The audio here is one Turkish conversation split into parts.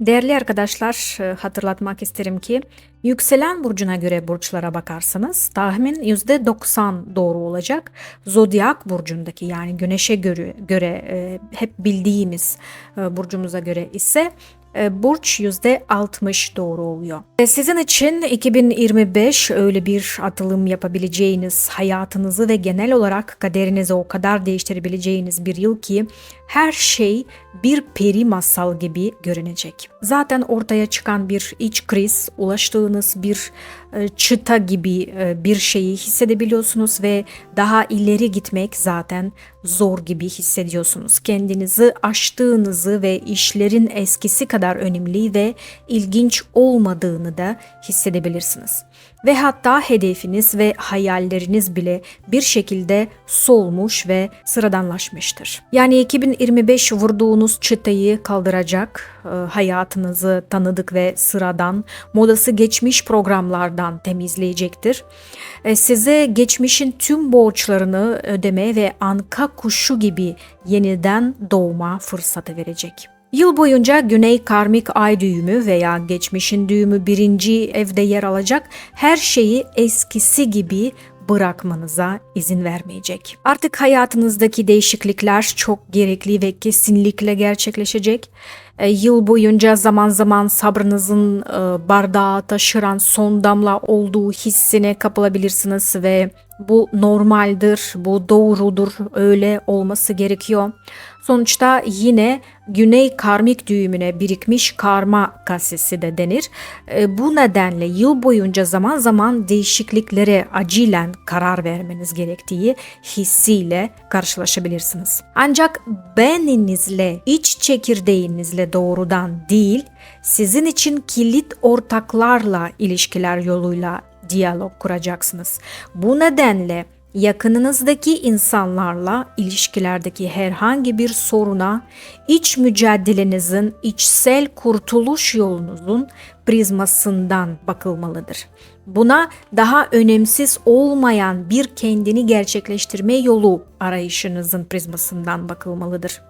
Değerli arkadaşlar e, hatırlatmak isterim ki yükselen burcuna göre burçlara bakarsanız tahmin %90 doğru olacak. Zodyak burcundaki yani güneşe göre, göre e, hep bildiğimiz e, burcumuza göre ise burç %60 doğru oluyor. E, Sizin için 2025 öyle bir atılım yapabileceğiniz, hayatınızı ve genel olarak kaderinizi o kadar değiştirebileceğiniz bir yıl ki her şey bir peri masal gibi görünecek. Zaten ortaya çıkan bir iç kriz, ulaştığınız bir e, çıta gibi e, bir şeyi hissedebiliyorsunuz ve daha ileri gitmek zaten zor gibi hissediyorsunuz. Kendinizi aştığınızı ve işlerin eskisi kadar önemli ve ilginç olmadığını da hissedebilirsiniz. Ve hatta hedefiniz ve hayalleriniz bile bir şekilde solmuş ve sıradanlaşmıştır. Yani 2025 vurduğunuz çıtayı kaldıracak, e, hayatınızı tanıdık ve sıradan, modası geçmiş programlardan temizleyecektir. E, Size geçmişin tüm borçlarını ödeme ve anka kuşu gibi yeniden doğma fırsatı verecek. Yıl boyunca Güney Karmik Ay düğümü veya geçmişin düğümü birinci evde yer alacak her şeyi eskisi gibi bırakmanıza izin vermeyecek. Artık hayatınızdaki değişiklikler çok gerekli ve kesinlikle gerçekleşecek. E, Yıl boyunca zaman zaman sabrınızın e, bardağı taşıran son damla olduğu hissine kapılabilirsiniz ve bu normaldir, bu doğrudur, öyle olması gerekiyor. Sonuçta yine güney karmik düğümüne birikmiş karma kasesi de denir. E, Bu nedenle yıl boyunca zaman zaman değişikliklere acilen karar vermeniz gerektiği hissiyle karşılaşabilirsiniz. Ancak beninizle, iç çekirdeğinizle doğrudan değil, sizin için kilit ortaklarla ilişkiler yoluyla diyalog kuracaksınız. Bu nedenle yakınınızdaki insanlarla ilişkilerdeki herhangi bir soruna iç mücadelenizin, içsel kurtuluş yolunuzun prizmasından bakılmalıdır. Buna daha önemsiz olmayan bir kendini gerçekleştirme yolu arayışınızın prizmasından bakılmalıdır.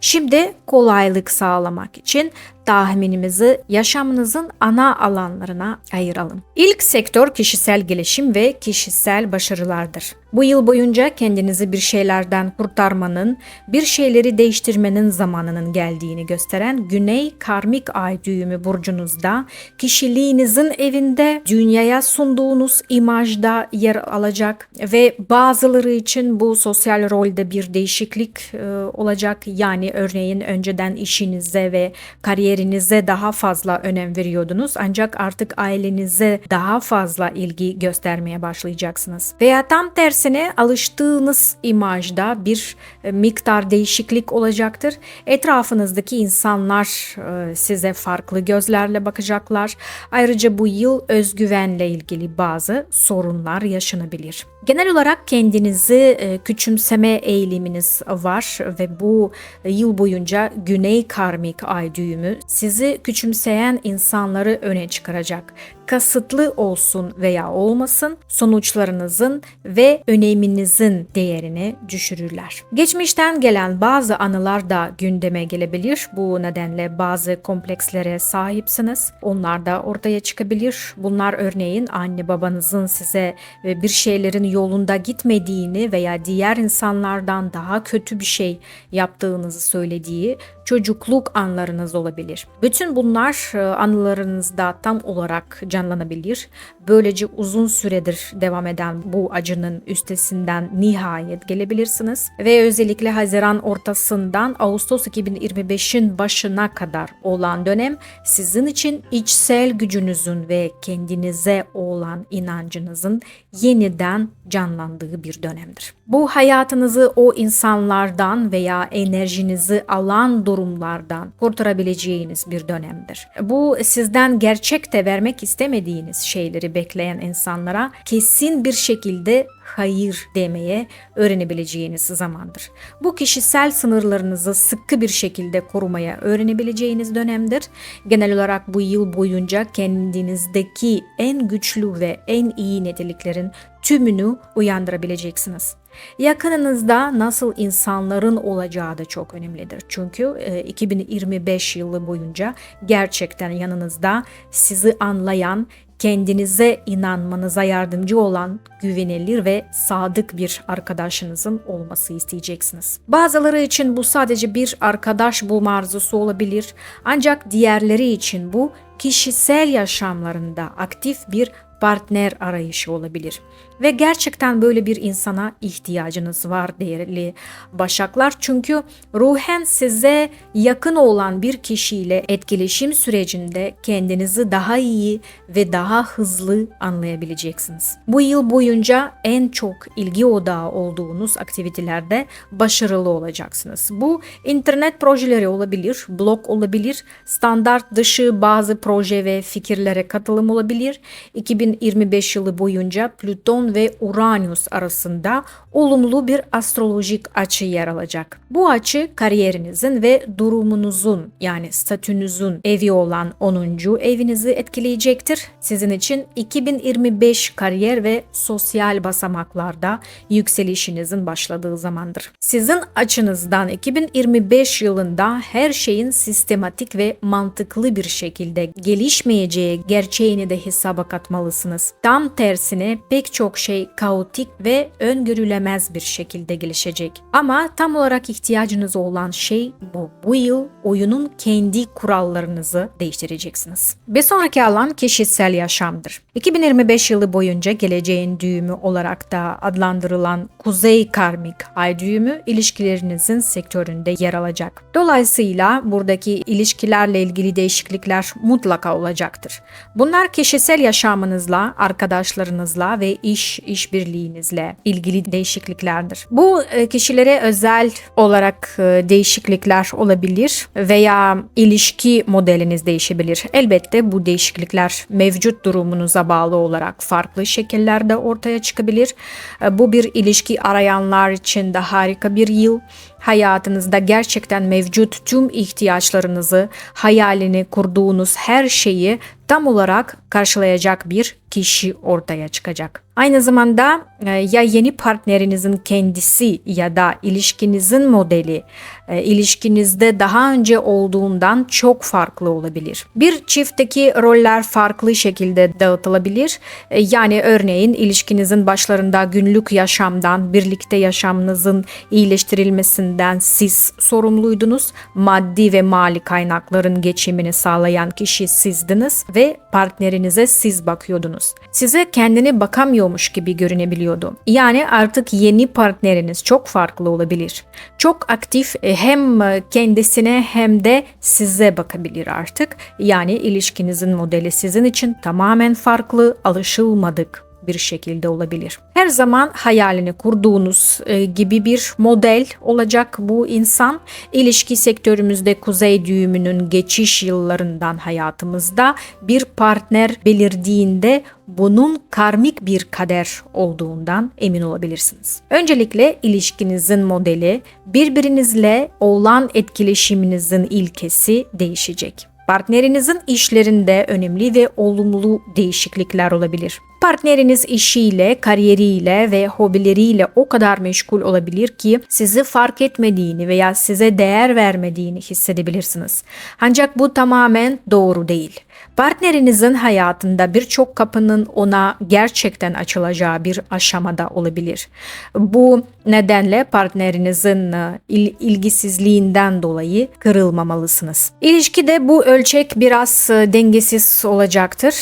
Şimdi kolaylık sağlamak için tahminimizi yaşamınızın ana alanlarına ayıralım. İlk sektör kişisel gelişim ve kişisel başarılardır. Bu yıl boyunca kendinizi bir şeylerden kurtarmanın, bir şeyleri değiştirmenin zamanının geldiğini gösteren Güney Karmik Ay düğümü burcunuzda, kişiliğinizin evinde dünyaya sunduğunuz imajda yer alacak ve bazıları için bu sosyal rolde bir değişiklik e, olacak. Yani örneğin önceden işinize ve kariyerinize daha fazla önem veriyordunuz ancak artık ailenize daha fazla ilgi göstermeye başlayacaksınız. Veya tam tersine alıştığınız imajda bir e, miktar değişiklik olacaktır. Etrafınızdaki insanlar e, size farklı gözlerle bakacaklar. Ayrıca bu yıl özgüvenle ilgili bazı sorunlar yaşanabilir. Genel olarak kendinizi e, küçümseme eğiliminiz var ve bu yıl boyunca Güney Karmik Ay düğümü sizi küçümseyen insanları öne çıkaracak. Kasıtlı olsun veya olmasın sonuçlarınızın ve öneminizin değerini düşürürler. Geçmişten gelen bazı anılar da gündeme gelebilir. Bu nedenle bazı komplekslere sahipsiniz. Onlar da ortaya çıkabilir. Bunlar örneğin anne babanızın size e, bir şeylerin yolunda gitmediğini veya diğer insanlardan daha kötü bir şey yaptığınızı söylediği çocukluk anlarınız olabilir. Bütün bunlar e, anılarınızda tam olarak canlanabilir. Böylece uzun süredir devam eden bu acının üstesinden nihayet gelebilirsiniz. Ve özellikle Haziran ortasından Ağustos 2025'in başına kadar olan dönem sizin için içsel gücünüzün ve kendinize olan inancınızın yeniden canlandığı bir dönemdir. Bu hayatınızı o insanlardan veya enerjinizi alan durumlardan kurtarabileceğiniz bir dönemdir. Bu sizden gerçekte vermek istemediğiniz şeyleri bekleyen insanlara kesin bir şekilde hayır demeye öğrenebileceğiniz zamandır. Bu kişisel sınırlarınızı sıkı bir şekilde korumaya öğrenebileceğiniz dönemdir. Genel olarak bu yıl boyunca kendinizdeki en güçlü ve en iyi niteliklerin tümünü uyandırabileceksiniz. Yakınınızda nasıl insanların olacağı da çok önemlidir. Çünkü e, 2025 yılı boyunca gerçekten yanınızda sizi anlayan, kendinize inanmanıza yardımcı olan güvenilir ve sadık bir arkadaşınızın olması isteyeceksiniz. Bazıları için bu sadece bir arkadaş bulma arzusu olabilir ancak diğerleri için bu kişisel yaşamlarında aktif bir partner arayışı olabilir. Ve gerçekten böyle bir insana ihtiyacınız var değerli başaklar. Çünkü ruhen size yakın olan bir kişiyle etkileşim sürecinde kendinizi daha iyi ve daha hızlı anlayabileceksiniz. Bu yıl boyunca en çok ilgi odağı olduğunuz aktivitelerde başarılı olacaksınız. Bu internet projeleri olabilir, blog olabilir, standart dışı bazı proje ve fikirlere katılım olabilir. 2025 yılı boyunca Plüton ve Uranüs arasında olumlu bir astrolojik açı yer alacak. Bu açı kariyerinizin ve durumunuzun yani statünüzün evi olan 10. evinizi etkileyecektir. Sizin için 2025 kariyer ve sosyal basamaklarda yükselişinizin başladığı zamandır. Sizin açınızdan 2025 yılında her şeyin sistematik ve mantıklı bir şekilde gelişmeyeceği gerçeğini de hesaba katmalısınız. Tam tersine pek çok şey kaotik ve öngörülemez bir şekilde gelişecek. Ama tam olarak ihtiyacınız olan şey bu. Bu yıl oyunun kendi kurallarınızı değiştireceksiniz. Bir sonraki alan kişisel yaşamdır. 2025 yılı boyunca geleceğin düğümü olarak da adlandırılan Kuzey Karmik Ay düğümü ilişkilerinizin sektöründe yer alacak. Dolayısıyla buradaki ilişkilerle ilgili değişiklikler mutlaka olacaktır. Bunlar kişisel yaşamınızla, arkadaşlarınızla ve iş işbirliğinizle ilgili değişikliklerdir. Bu e, kişilere özel olarak e, değişiklikler olabilir veya ilişki modeliniz değişebilir. Elbette bu değişiklikler mevcut durumunuza bağlı olarak farklı şekillerde ortaya çıkabilir. E, bu bir ilişki arayanlar için de harika bir yıl hayatınızda gerçekten mevcut tüm ihtiyaçlarınızı, hayalini kurduğunuz her şeyi tam olarak karşılayacak bir kişi ortaya çıkacak. Aynı zamanda e, ya yeni partnerinizin kendisi ya da ilişkinizin modeli e, ilişkinizde daha önce olduğundan çok farklı olabilir. Bir çiftteki roller farklı şekilde dağıtılabilir. E, yani örneğin ilişkinizin başlarında günlük yaşamdan, birlikte yaşamınızın iyileştirilmesinden siz sorumluydunuz. Maddi ve mali kaynakların geçimini sağlayan kişi sizdiniz ve partnerinize siz bakıyordunuz. Size kendine bakamıyormuş gibi görünebiliyordu. Yani artık yeni partneriniz çok farklı olabilir. Çok aktif hem kendisine hem de size bakabilir artık. Yani ilişkinizin modeli sizin için tamamen farklı, alışılmadık bir şekilde olabilir. Her zaman hayalini kurduğunuz e, gibi bir model olacak bu insan. İlişki sektörümüzde kuzey düğümünün geçiş yıllarından hayatımızda bir partner belirdiğinde bunun karmik bir kader olduğundan emin olabilirsiniz. Öncelikle ilişkinizin modeli, birbirinizle olan etkileşiminizin ilkesi değişecek. Partnerinizin işlerinde önemli ve olumlu değişiklikler olabilir. Partneriniz işiyle, kariyeriyle ve hobileriyle o kadar meşgul olabilir ki sizi fark etmediğini veya size değer vermediğini hissedebilirsiniz. Ancak bu tamamen doğru değil. Partnerinizin hayatında birçok kapının ona gerçekten açılacağı bir aşamada olabilir. Bu nedenle partnerinizin e, il ilgisizliğinden dolayı kırılmamalısınız. İlişkide bu ölçek biraz e, dengesiz olacaktır.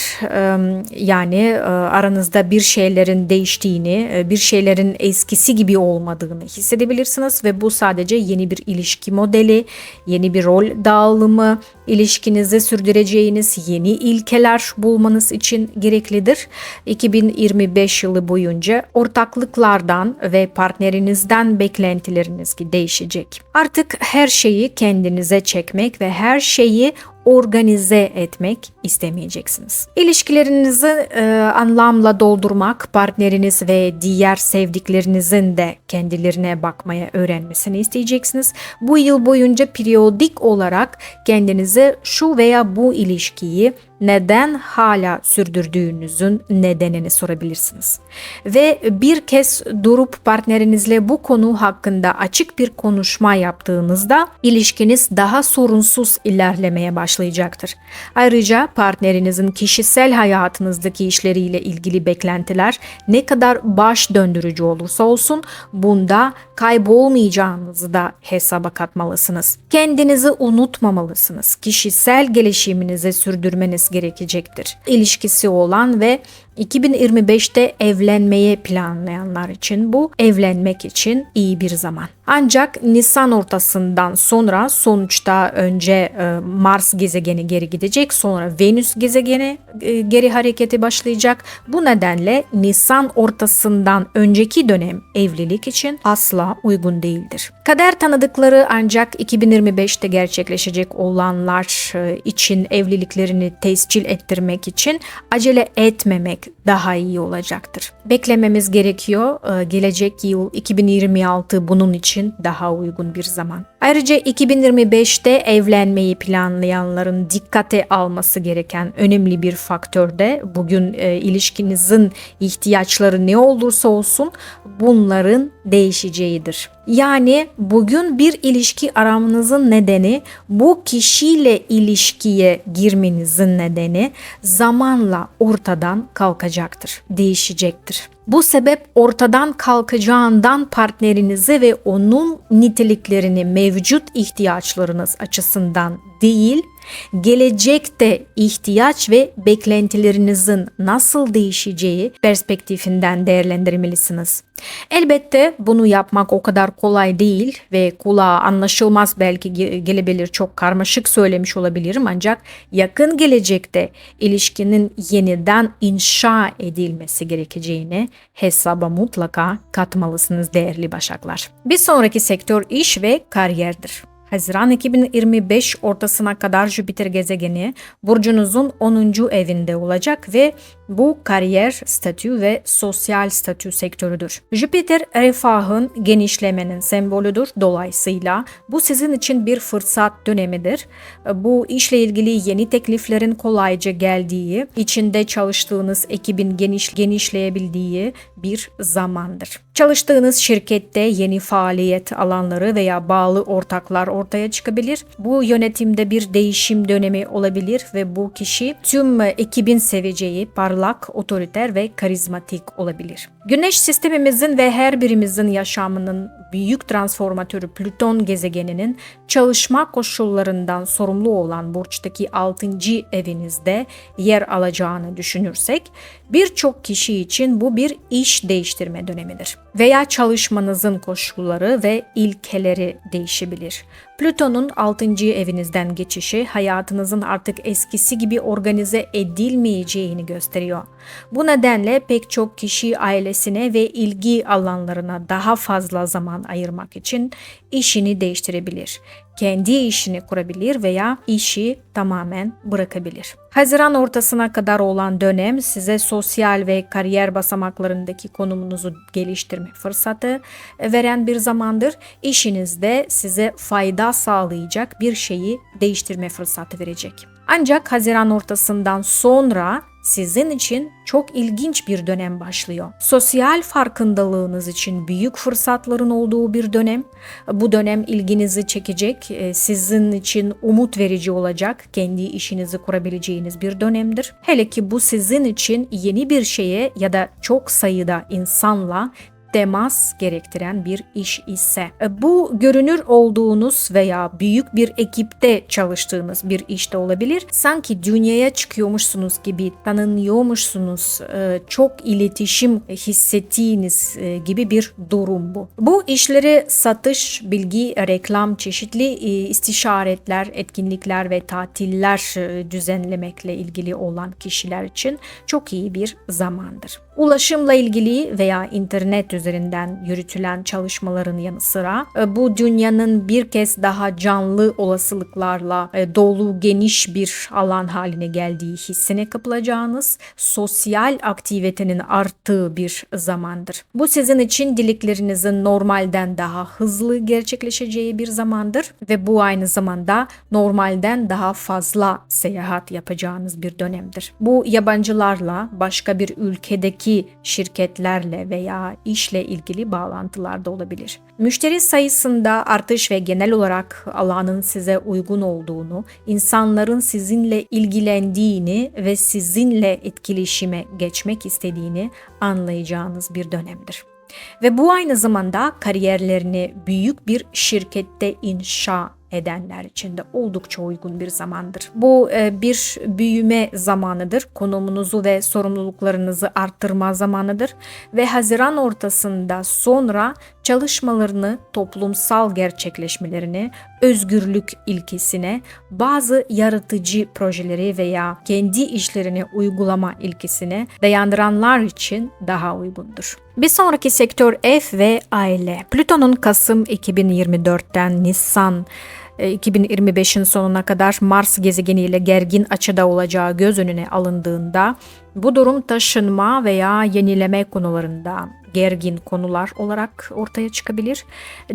Yani e, aranızda bir şeylerin değiştiğini, bir şeylerin eskisi gibi olmadığını hissedebilirsiniz ve bu sadece yeni bir ilişki modeli, yeni bir rol dağılımı, ilişkinizi sürdüreceğiniz yeni ilkeler bulmanız için gereklidir. 2025 yılı boyunca ortaklıklardan ve partnerinizden beklentileriniz değişecek. Artık her şeyi kendinize çekmek ve her şeyi organize etmek istemeyeceksiniz. İlişkilerinizi e, anlamla doldurmak, partneriniz ve diğer sevdiklerinizin de kendilerine bakmaya öğrenmesini isteyeceksiniz. Bu yıl boyunca periyodik olarak kendinize şu veya bu ilişkiyi neden hala sürdürdüğünüzün nedenini sorabilirsiniz. Ve bir kez durup partnerinizle bu konu hakkında açık bir konuşma yaptığınızda ilişkiniz daha sorunsuz ilerlemeye başlayacaktır. Ayrıca partnerinizin kişisel hayatınızdaki işleriyle ilgili beklentiler ne kadar baş döndürücü olursa olsun bunda kaybolmayacağınızı da hesaba katmalısınız. Kendinizi unutmamalısınız. Kişisel gelişiminizi sürdürmeniz gerekecektir. İlişkisi olan ve 2025'te evlenmeyi planlayanlar için bu evlenmek için iyi bir zaman. Ancak Nisan ortasından sonra sonuçta önce e, Mars gezegeni geri gidecek, sonra Venüs gezegeni e, geri hareketi başlayacak. Bu nedenle Nisan ortasından önceki dönem evlilik için asla uygun değildir. Kader tanıdıkları ancak 2025'te gerçekleşecek olanlar e, için evliliklerini tescil ettirmek için acele etmemek daha iyi olacaktır. Beklememiz gerekiyor. Gelecek yıl 2026 bunun için için daha uygun bir zaman. Ayrıca 2025'te evlenmeyi planlayanların dikkate alması gereken önemli bir faktör de bugün e, ilişkinizin ihtiyaçları ne olursa olsun bunların değişeceğidir. Yani bugün bir ilişki aramanızın nedeni bu kişiyle ilişkiye girmenizin nedeni zamanla ortadan kalkacaktır, değişecektir. Bu sebep ortadan kalkacağından partnerinizi ve onun niteliklerini mevcut ihtiyaçlarınız açısından değil, gelecekte ihtiyaç ve beklentilerinizin nasıl değişeceği perspektifinden değerlendirmelisiniz. Elbette bunu yapmak o kadar kolay değil ve kulağa anlaşılmaz belki gelebilir çok karmaşık söylemiş olabilirim ancak yakın gelecekte ilişkinin yeniden inşa edilmesi gerekeceğini hesaba mutlaka katmalısınız değerli başaklar. Bir sonraki sektör iş ve kariyerdir. Haziran 2025 ortasına kadar Jüpiter gezegeni burcunuzun 10. evinde olacak ve bu kariyer statü ve sosyal statü sektörüdür. Jüpiter refahın genişlemenin sembolüdür. Dolayısıyla bu sizin için bir fırsat dönemidir. Bu işle ilgili yeni tekliflerin kolayca geldiği, içinde çalıştığınız ekibin geniş genişleyebildiği bir zamandır. Çalıştığınız şirkette yeni faaliyet alanları veya bağlı ortaklar ortaya çıkabilir. Bu yönetimde bir değişim dönemi olabilir ve bu kişi tüm ekibin seveceği parlak, otoriter ve karizmatik olabilir. Güneş sistemimizin ve her birimizin yaşamının büyük transformatörü Plüton gezegeninin çalışma koşullarından sorumlu olan burçtaki 6. evinizde yer alacağını düşünürsek birçok kişi için bu bir iş değiştirme dönemidir veya çalışmanızın koşulları ve ilkeleri değişebilir. Plüton'un 6. evinizden geçişi hayatınızın artık eskisi gibi organize edilmeyeceğini gösteriyor. Bu nedenle pek çok kişi ailesine ve ilgi alanlarına daha fazla zaman ayırmak için işini değiştirebilir kendi işini kurabilir veya işi tamamen bırakabilir. Haziran ortasına kadar olan dönem size sosyal ve kariyer basamaklarındaki konumunuzu geliştirme fırsatı veren bir zamandır. İşinizde size fayda sağlayacak bir şeyi değiştirme fırsatı verecek. Ancak Haziran ortasından sonra sizin için çok ilginç bir dönem başlıyor. Sosyal farkındalığınız için büyük fırsatların olduğu bir dönem. Bu dönem ilginizi çekecek, e, sizin için umut verici olacak, kendi işinizi kurabileceğiniz bir dönemdir. Hele ki bu sizin için yeni bir şeye ya da çok sayıda insanla temas gerektiren bir iş ise e, bu görünür olduğunuz veya büyük bir ekipte çalıştığınız bir işte olabilir. Sanki dünyaya çıkıyormuşsunuz gibi tanınıyormuşsunuz, e, çok iletişim hissettiğiniz e, gibi bir durum bu. Bu işleri satış, bilgi, reklam, çeşitli istişaretler, etkinlikler ve tatiller düzenlemekle ilgili olan kişiler için çok iyi bir zamandır. Ulaşımla ilgili veya internet üzerinden yürütülen çalışmaların yanı sıra e, bu dünyanın bir kez daha canlı olasılıklarla e, dolu geniş bir alan haline geldiği hissine kapılacağınız sosyal aktivitenin arttığı bir zamandır. Bu sizin için dileklerinizin normalden daha hızlı gerçekleşeceği bir zamandır ve bu aynı zamanda normalden daha fazla seyahat yapacağınız bir dönemdir. Bu yabancılarla başka bir ülkedeki şirketlerle veya işle ilgili bağlantılar da olabilir. Müşteri sayısında artış ve genel olarak alanın size uygun olduğunu, insanların sizinle ilgilendiğini ve sizinle etkileşime geçmek istediğini anlayacağınız bir dönemdir. Ve bu aynı zamanda kariyerlerini büyük bir şirkette inşa edenler için de oldukça uygun bir zamandır. Bu e, bir büyüme zamanıdır. Konumunuzu ve sorumluluklarınızı arttırma zamanıdır ve Haziran ortasında sonra çalışmalarını, toplumsal gerçekleşmelerini, özgürlük ilkesine, bazı yaratıcı projeleri veya kendi işlerini uygulama ilkesine dayandıranlar için daha uygundur. Bir sonraki sektör F ve aile. Plüton'un Kasım 2024'ten Nisan 2025'in sonuna kadar Mars gezegeniyle gergin açıda olacağı göz önüne alındığında bu durum taşınma veya yenileme konularında gergin konular olarak ortaya çıkabilir.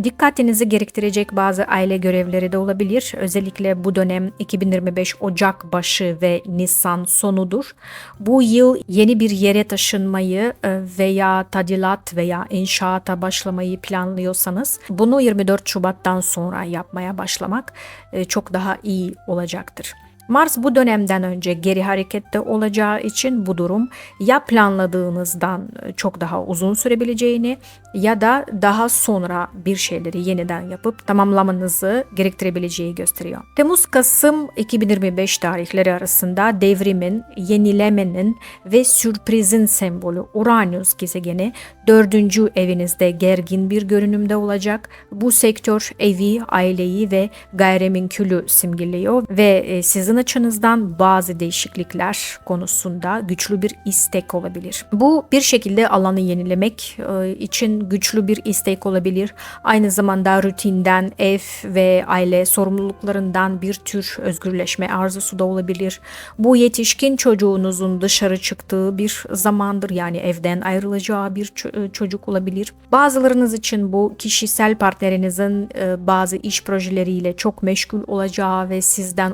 Dikkatinizi gerektirecek bazı aile görevleri de olabilir. Özellikle bu dönem 2025 Ocak başı ve Nisan sonudur. Bu yıl yeni bir yere taşınmayı e, veya tadilat veya inşaata başlamayı planlıyorsanız bunu 24 Şubat'tan sonra yapmaya başlamak e, çok daha iyi olacaktır. Mars bu dönemden önce geri harekette olacağı için bu durum ya planladığınızdan çok daha uzun sürebileceğini ya da daha sonra bir şeyleri yeniden yapıp tamamlamanızı gerektirebileceği gösteriyor. Temmuz-Kasım 2025 tarihleri arasında devrimin, yenilemenin ve sürprizin sembolü Uranüs gezegeni dördüncü evinizde gergin bir görünümde olacak. Bu sektör evi, aileyi ve gayrimenkulü simgeliyor ve e, sizin açınızdan bazı değişiklikler konusunda güçlü bir istek olabilir. Bu bir şekilde alanı yenilemek e, için güçlü bir istek olabilir. Aynı zamanda rutinden, ev ve aile sorumluluklarından bir tür özgürleşme arzusu da olabilir. Bu yetişkin çocuğunuzun dışarı çıktığı bir zamandır yani evden ayrılacağı bir çocuk olabilir. Bazılarınız için bu kişisel partnerinizin e, bazı iş projeleriyle çok meşgul olacağı ve sizden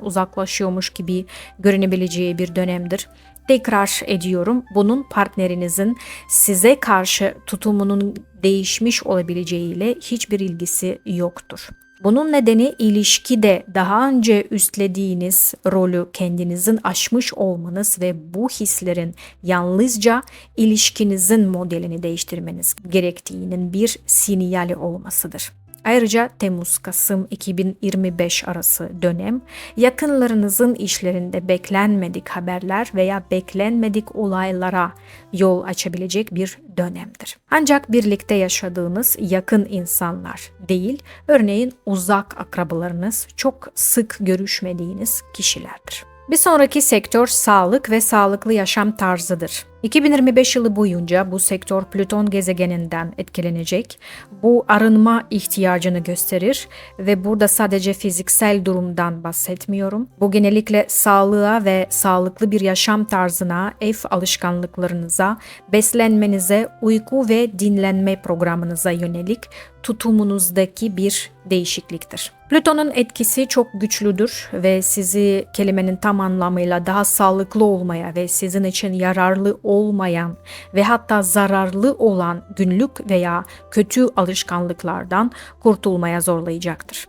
uzaklaşıyormuş gibi görünebileceği bir dönemdir. Tekrar ediyorum bunun partnerinizin size karşı tutumunun değişmiş olabileceğiyle hiçbir ilgisi yoktur. Bunun nedeni ilişkide daha önce üstlediğiniz rolü kendinizin aşmış olmanız ve bu hislerin yalnızca ilişkinizin modelini değiştirmeniz gerektiğinin bir sinyali olmasıdır. Ayrıca Temmuz-Kasım 2025 arası dönem yakınlarınızın işlerinde beklenmedik haberler veya beklenmedik olaylara yol açabilecek bir dönemdir. Ancak birlikte yaşadığınız yakın insanlar değil, örneğin uzak akrabalarınız çok sık görüşmediğiniz kişilerdir. Bir sonraki sektör sağlık ve sağlıklı yaşam tarzıdır. 2025 yılı boyunca bu sektör Plüton gezegeninden etkilenecek. Bu arınma ihtiyacını gösterir ve burada sadece fiziksel durumdan bahsetmiyorum. Bu genellikle sağlığa ve sağlıklı bir yaşam tarzına, ev alışkanlıklarınıza, beslenmenize, uyku ve dinlenme programınıza yönelik tutumunuzdaki bir değişikliktir. Plüton'un etkisi çok güçlüdür ve sizi kelimenin tam anlamıyla daha sağlıklı olmaya ve sizin için yararlı olmayan ve hatta zararlı olan günlük veya kötü alışkanlıklardan kurtulmaya zorlayacaktır.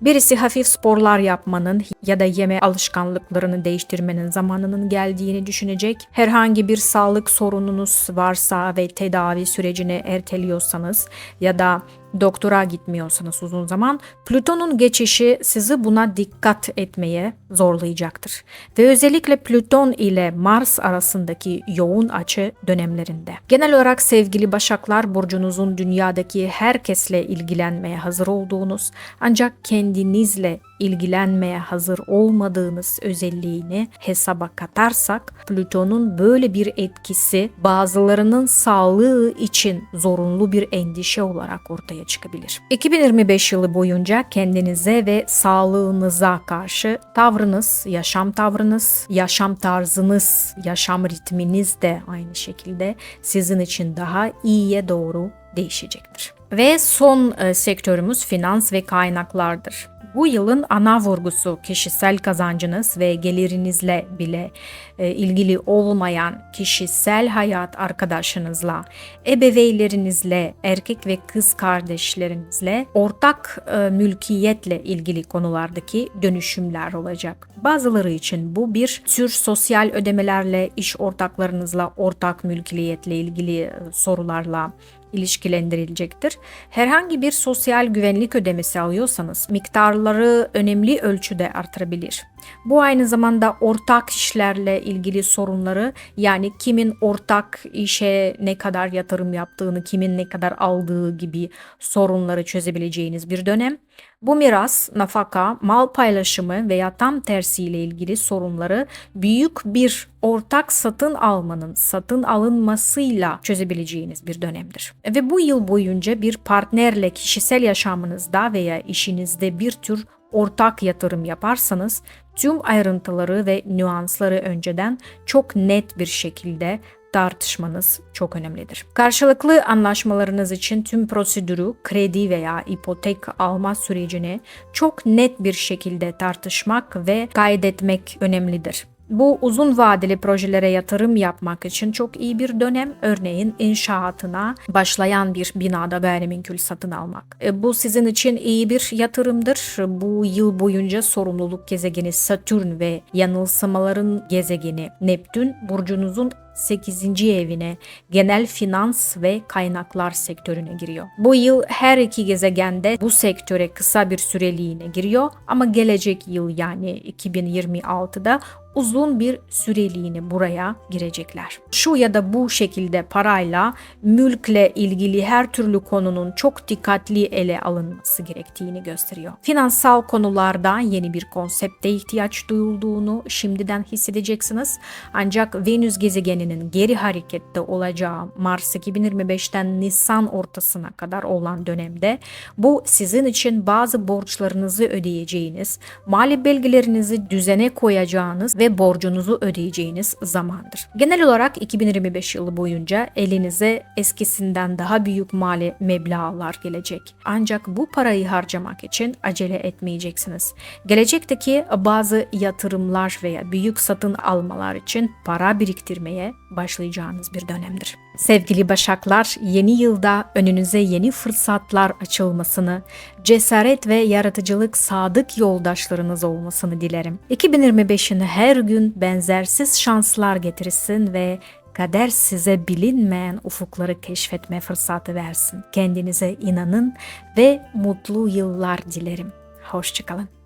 Birisi hafif sporlar yapmanın ya da yeme alışkanlıklarını değiştirmenin zamanının geldiğini düşünecek. Herhangi bir sağlık sorununuz varsa ve tedavi sürecini erteliyorsanız ya da doktora gitmiyorsanız uzun zaman Plüton'un geçişi sizi buna dikkat etmeye zorlayacaktır. Ve özellikle Plüton ile Mars arasındaki yoğun açı dönemlerinde. Genel olarak sevgili Başaklar burcunuzun dünyadaki herkesle ilgilenmeye hazır olduğunuz ancak kendinizle ilgilenmeye hazır olmadığınız özelliğini hesaba katarsak Plüton'un böyle bir etkisi bazılarının sağlığı için zorunlu bir endişe olarak ortaya çıkabilir. 2025 yılı boyunca kendinize ve sağlığınıza karşı tavrınız, yaşam tavrınız, yaşam tarzınız, yaşam ritminiz de aynı şekilde sizin için daha iyiye doğru değişecektir. Ve son e, sektörümüz finans ve kaynaklardır. Bu yılın ana vurgusu kişisel kazancınız ve gelirinizle bile e, ilgili olmayan kişisel hayat arkadaşınızla, ebeveynlerinizle, erkek ve kız kardeşlerinizle ortak e, mülkiyetle ilgili konulardaki dönüşümler olacak. Bazıları için bu bir tür sosyal ödemelerle, iş ortaklarınızla ortak mülkiyetle ilgili e, sorularla ilişkilendirilecektir. Herhangi bir sosyal güvenlik ödemesi alıyorsanız miktarları önemli ölçüde artırabilir. Bu aynı zamanda ortak işlerle ilgili sorunları yani kimin ortak işe ne kadar yatırım yaptığını, kimin ne kadar aldığı gibi sorunları çözebileceğiniz bir dönem. Bu miras, nafaka, mal paylaşımı veya tam tersiyle ilgili sorunları büyük bir ortak satın almanın satın alınmasıyla çözebileceğiniz bir dönemdir. Ve bu yıl boyunca bir partnerle kişisel yaşamınızda veya işinizde bir tür ortak yatırım yaparsanız tüm ayrıntıları ve nüansları önceden çok net bir şekilde tartışmanız çok önemlidir. Karşılıklı anlaşmalarınız için tüm prosedürü, kredi veya ipotek alma sürecini çok net bir şekilde tartışmak ve kaydetmek önemlidir. Bu uzun vadeli projelere yatırım yapmak için çok iyi bir dönem. Örneğin inşaatına başlayan bir binada gayrimenkul satın almak. E, bu sizin için iyi bir yatırımdır. Bu yıl boyunca sorumluluk gezegeni Satürn ve yanılsamaların gezegeni Neptün burcunuzun 8. evine genel finans ve kaynaklar sektörüne giriyor. Bu yıl her iki gezegende bu sektöre kısa bir süreliğine giriyor ama gelecek yıl yani 2026'da uzun bir süreliğine buraya girecekler. Şu ya da bu şekilde parayla mülkle ilgili her türlü konunun çok dikkatli ele alınması gerektiğini gösteriyor. Finansal konularda yeni bir konsepte ihtiyaç duyulduğunu şimdiden hissedeceksiniz. Ancak Venüs gezegeninin geri harekette olacağı Mars 2025'ten Nisan ortasına kadar olan dönemde bu sizin için bazı borçlarınızı ödeyeceğiniz, mali belgelerinizi düzene koyacağınız ve ve borcunuzu ödeyeceğiniz zamandır. Genel olarak 2025 yılı boyunca elinize eskisinden daha büyük mali meblağlar gelecek. Ancak bu parayı harcamak için acele etmeyeceksiniz. Gelecekteki bazı yatırımlar veya büyük satın almalar için para biriktirmeye başlayacağınız bir dönemdir. Sevgili Başaklar, yeni yılda önünüze yeni fırsatlar açılmasını, cesaret ve yaratıcılık sadık yoldaşlarınız olmasını dilerim. 2025'in her gün benzersiz şanslar getirsin ve kader size bilinmeyen ufukları keşfetme fırsatı versin. Kendinize inanın ve mutlu yıllar dilerim. Hoşçakalın.